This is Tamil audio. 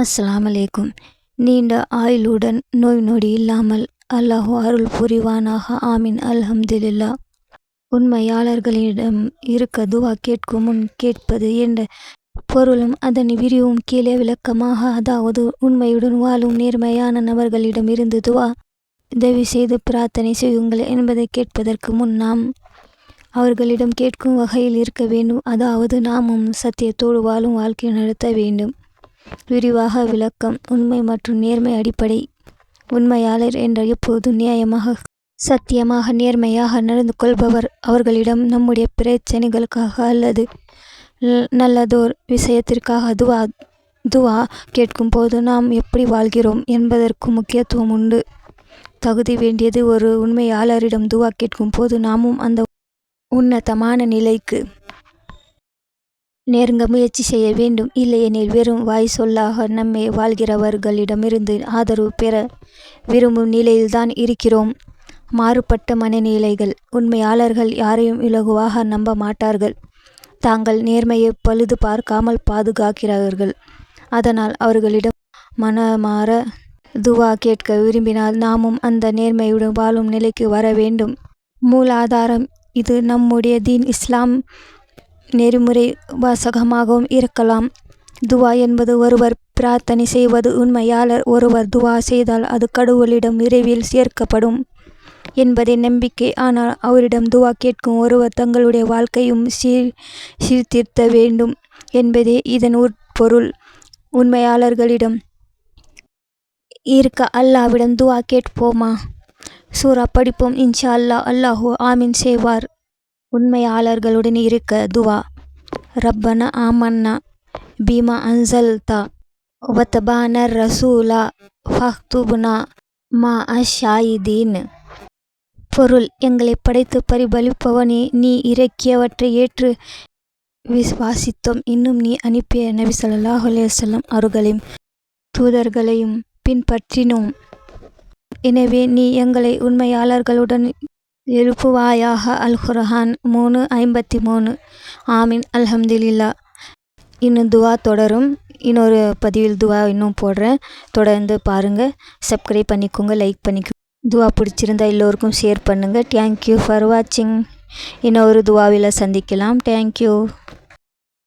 அஸ்லாம் அலைக்கும் நீண்ட ஆயுளுடன் நோய் நொடி இல்லாமல் அல்லாஹ் அருள் புரிவானாக. ஆமீன். அல்ஹம்துலில்லா உண்மையாளர்களிடம் இருக்க துவா கேட்கும் முன் கேட்பது என்ற பொருளும் அதன் விரிவும் கீழே விளக்கமாக அதாவது உண்மையுடன் வாழும் நேர்மையான நபர்களிடம் இருந்து துவா உதவி செய்து பிரார்த்தனை செய்யுங்கள் என்பதை கேட்பதற்கு முன் நாம் அவர்களிடம் கேட்கும் வகையில் இருக்க வேண்டும். அதாவது நாமும் சத்தியத்தோடு வாழும் வாழ்க்கை நடத்த வேண்டும். விரிவாக விளக்கம். உண்மை மற்றும் நேர்மை அடிப்படை. உண்மையாளர் என்ற எப்போது நியாயமாக சத்தியமாக நேர்மையாக நடந்து கொள்பவர். அவர்களிடம் நம்முடைய பிரச்சனைகளுக்காக அல்லது நல்லதோர் விஷயத்திற்காக துவா துவா கேட்கும் போது நாம் எப்படி வாழ்கிறோம் என்பதற்கு முக்கியத்துவம் உண்டு. தகுதி வேண்டியது ஒரு உண்மையாளரிடம் துவா கேட்கும் போது நாமும் அந்த உன்னதமான நிலைக்கு நெருங்க முயற்சி செய்ய வேண்டும். இல்லையெனில் வெறும் வாய் சொல்லாக நம்மை வாழ்கிறவர்களிடமிருந்து ஆதரவு பெற விரும்பும் நிலையில்தான் இருக்கிறோம். மாறுபட்ட மனநிலைகள். உண்மையாளர்கள் யாரையும் இலகுவாக நம்ப மாட்டார்கள். தாங்கள் நேர்மையை பழுது பார்க்காமல் பாதுகாக்கிறார்கள். அதனால் அவர்களிடம் மனமாற துவா கேட்க விரும்பினால் நாமும் அந்த நேர்மையுடன் வாழும் நிலைக்கு வர வேண்டும். மூலாதாரம். இது நம்முடைய தீன் இஸ்லாம் நெறிமுறை வாசகமாகவும் இருக்கலாம். துவா என்பது ஒருவர் பிரார்த்தனை செய்வது உண்மையாளர் ஒருவர் துவா செய்தால் அது கடவுளிடம் விரைவில் சேர்க்கப்படும் என்பதே நம்பிக்கை. ஆனால் அவரிடம் துவா கேட்கும் ஒருவர் தங்களுடைய வாழ்க்கையும் சீர் சீர்திருத்த வேண்டும் என்பதே இதன் உட்பொருள். உண்மையாளர்களிடம் இருக்க அல்லாவிடம் துவா கேட்போமா? சூரா படிப்போம் இன்ஷா அல்லாஹ். அல்லாஹூ ஆமீன் செய்வார். உண்மையாளர்களுடன் இருக்க துவா. ரப்பன ஆமன்னா பீமா அன்சல்தா. வத்தபான ரசூலா ஃபஹ்துபுனா மா அஷாயிதீன். பொருள் எங்களை படைத்து பரிபலிப்பவனே நீ இறக்கியவற்றை ஏற்று விசுவாசித்தோம். இன்னும் நீ அனுப்பிய நபி சொல்லாஹ் அலையம் அவர்களையும் தூதர்களையும் பின்பற்றினோம். எனவே நீ எங்களை உண்மையாளர்களுடன் எழுப்புவாயாக. அல் குர்ஹான் மூணு ஐம்பத்தி மூணு ஆமீன். அல்ஹம்துலில்லா இன்னும் துவா தொடரும். இன்னொரு பதிவில் துவா இன்னும் போடுறேன். தொடர்ந்து பாருங்கள் சப்ஸ்கிரைப் பண்ணிக்கோங்க. லைக் பண்ணிக்கோங்க. துவா பிடிச்சிருந்தா எல்லோருக்கும் ஷேர் பண்ணுங்கள் தேங்க்யூ ஃபார் வாட்சிங் இன்னொரு துவாவில் சந்திக்கலாம். தேங்க்யூ